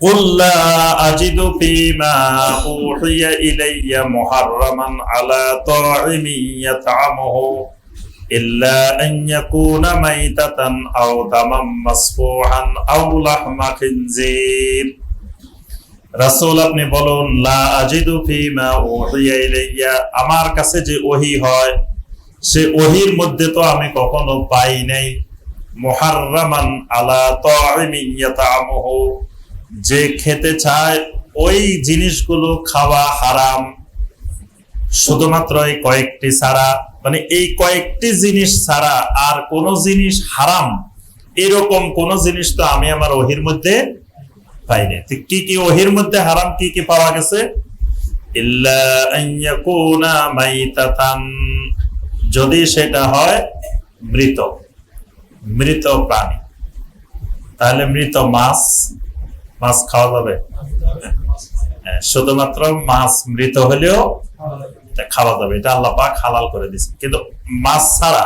قل لا أجد فيما أوحي إلي محرما على طاعم يطعمه إلا أن يكون ميتة أو دما مسفوحا أو لحم خنزير রাসূল আপনি বলুন লা আজিদু ফিমা উহিয়া ইলাইয়া আমার কাছে যে ওহী হয় সে ওহির মধ্যে তো আমি কখনো পাই নাই মুহাররামান আলা তাইমিন ইয়াতামুহু যে খেতে চায়, ওই জিনিসগুলো খাওয়া হারাম। শুধুমাত্র এই কয়েকটি ছাড়া মানে এই কয়েকটি জিনিস ছাড়া আর কোন জিনিস হারাম। এরকম কোন জিনিস তো আমি আমার ওহির মধ্যে পাইনি। কি কি ওহির মধ্যে হারাম, কি কি পাওয়া গেছে? যদি সেটা হয়, মৃত। মৃত প্রাণী। তাহলে মৃত মাছ মাছ খাওয়া যাবে? হ্যাঁ, শুধুমাত্র মাছ মৃত হলেও খাওয়া যাবে। এটা আল্লাহ পাক হালাল করে দিয়েছে কিন্তু মাছ ছাড়া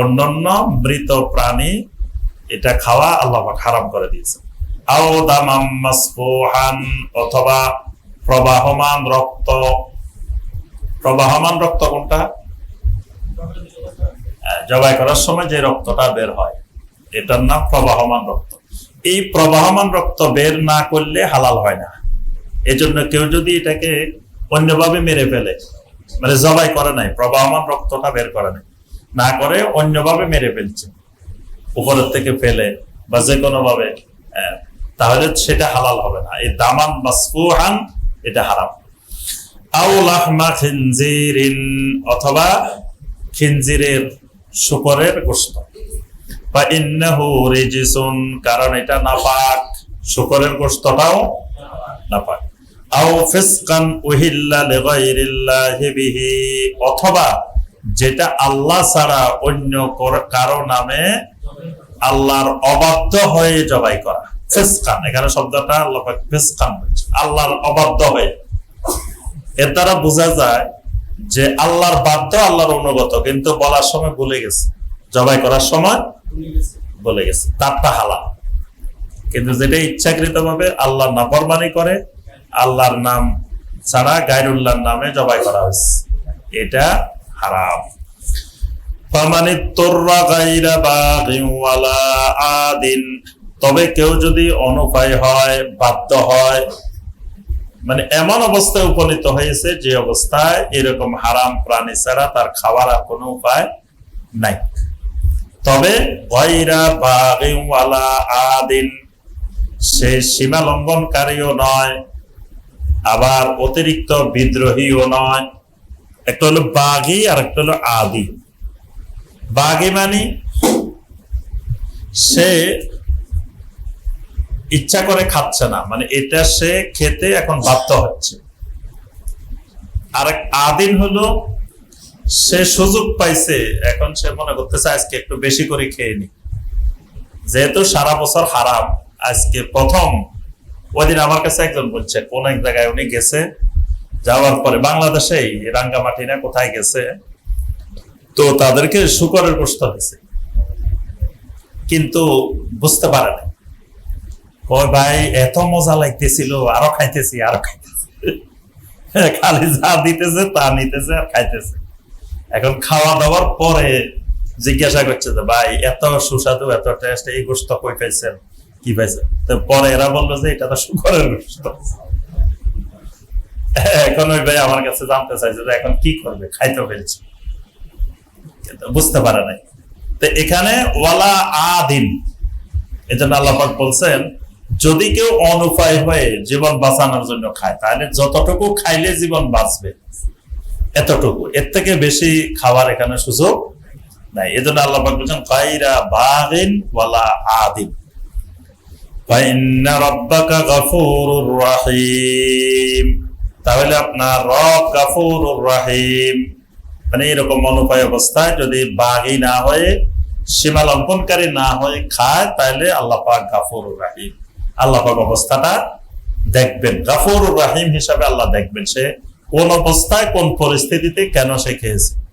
অন্যান্য মৃত প্রাণী এটা খাওয়া আল্লাহ পাক হারাম করে দিয়েছে আও দামাম মাসফুহান অথবা প্রবাহমান রক্ত। প্রবাহমান রক্ত কোনটা? জবাই করার সময় যে রক্তটা বের হয় এটার নাম প্রবাহমান রক্ত। এই প্রবাহমান রক্ত বের না করলে হালাল হয় না। এজন্য কেউ যদি এটাকে অন্যভাবে মেরে ফেলে মানে জবাই করে নাই, প্রবাহমান রক্তটা বের করে নাই, না করে অন্যভাবে মেরে ফেলছে, উপরের থেকে ফেলে বা যে কোনো ভাবে তাহলে সেটা হালাল হবে না। এই দামান মাসফুহান, এটা হারাম। অথবা খিনজিরের শুকরের বা রিজিসুন কারণ এটা নাপাক। শুকরের গোশতটাও নাপাক। আও ফিসকান উহিল্লা লিগাইরিল্লাহি বিহি, অথবা যেটা আল্লাহ ছাড়া অন্য কর- নামে আল্লাহর অবাধ্য হয়ে জবাই করা। ফিসকান, এখানে শব্দটা আল্লাহ ফিসকান আল্লাহর অবাধ্য হয়ে। এর দ্বারা বোঝা যায় যে আল্লাহর বাধ্য, আল্লাহর অনুগত, কিন্তু বলার সময় ভুলে গেছে। জবাই করার সময় বলে গেছে তারটা হালাল। কিন্তু যেটা ইচ্ছাকৃত ভাবে আল্লাহর নাফরমানি করে, আল্লাহর নাম ছাড়া গায়রুল্লাহর নামে জবাই করা হয়েছে। এটা হারাম। তবে কেউ যদি অনুপায় হয়, বাধ্য হয় মানে এমন অবস্থায় উপনীত হয়েছে যে অবস্থায় এরকম হারাম প্রাণী ছাড়া তার খাওয়ার আর কোনো উপায় নাই। তবে আদিন, সে সীমা লঙ্ঘনকারীও নয়, আবার অতিরিক্ত বিদ্রোহীও নয়। একটা হলো বাঘি আর একটা হলো আদি। বাঘি মানে সে ইচ্ছা করে খাচ্ছে না মানে এটা সে খেতে এখন বাধ্য হচ্ছে। আর আদিন হলো সে সুযোগ পাইছে, এখন সে মনে করতেছে আজকে একটু বেশি করে খেয়ে নি। যেহেতু সারা বছর হারাম, আজকে প্রথম। ওইদিন আমার কাছে একজন বলছে, কোন এক জায়গায় উনি গেছে, যাওয়ার পরে বাংলাদেশেই রাঙ্গামাটি না কোথায় গেছে, তো তাদেরকে শুকরের গোস্ত হয়েছে কিন্তু বুঝতে পারে না ওই ভাই, এত মজা লাগতেছিল, আরও খাইতেছি আরও খাইতেছি। খালি যা দিতেছে তা নিতেছে আর খাইতেছে। এখন খাওয়া দাওয়ার পরে জিজ্ঞাসা করছে যে, ভাই, এত সুস্বাদু, এত টেস্ট এই গোস্ত কই পাইছেন? কি পাইছেন? তো পরে এরা বলল যে, এটা তো শুকরের গোস্ত এখন ওই ভাই আমার কাছে জানতে চাইছে যে, এখন কি করবে? খাইতে কিন্তু বুঝতে পারে নাই। তো এখানে ওয়ালা আদিন বলছেন, যদি কেউ অনুপায় হয়ে জীবন বাঁচানোর জন্য খায়, তাহলে যতটুকু খাইলে জীবন বাঁচবে। এতটুকু। এর থেকে বেশি খাওয়ার এখানে সুযোগ নাই। এজন্য আল্লাহ বলছেন কাইরা বাগিন ওয়ালা আদিন। তাহলে আপনার রব গাফুরুর রাহিম। মানে এরকম অনুপায় অবস্থায় যদি বাঘি না হয়ে, সীমা লঙ্ঘনকারী না হয়ে খায়, তাহলে আল্লাহ পাক গাফুরুর রাহিম। আল্লাহ পাক অবস্থাটা দেখবেন। গাফুরুর রাহিম হিসাবে আল্লাহ দেখবেন। সে কোন অবস্থায় কোন পরিস্থিতিতে কেন সে খেয়েছে?